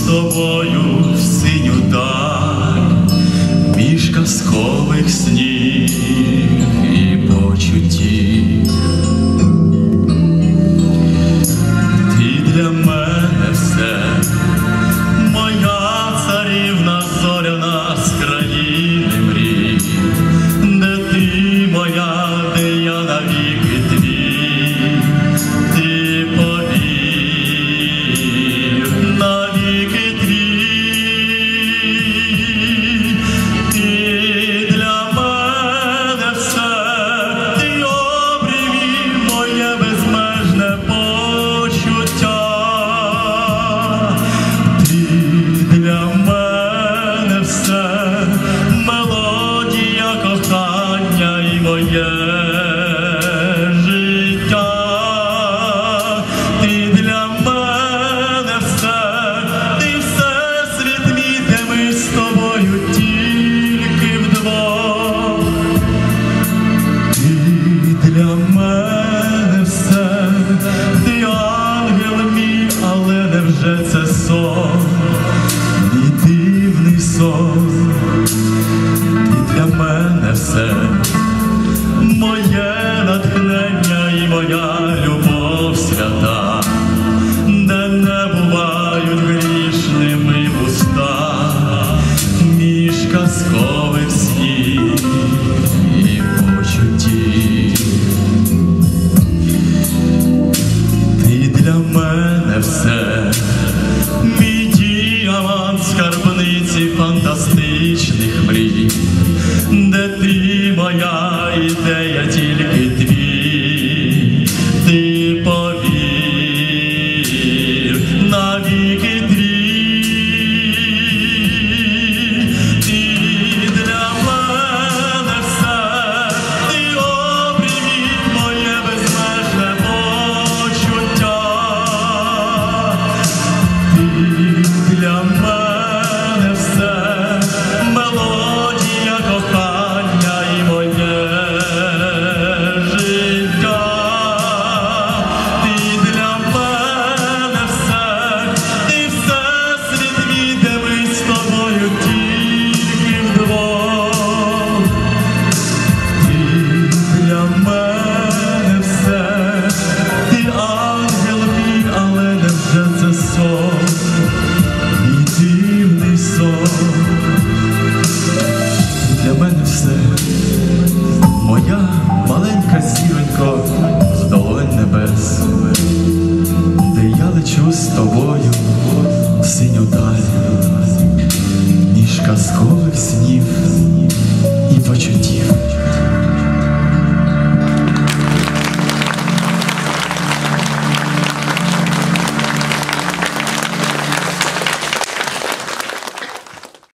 з тобою в синю даль. said моя ідея тільки дві, ти повір навіки дві. де я лечу з тобою, в синю даль, ніжка схожа.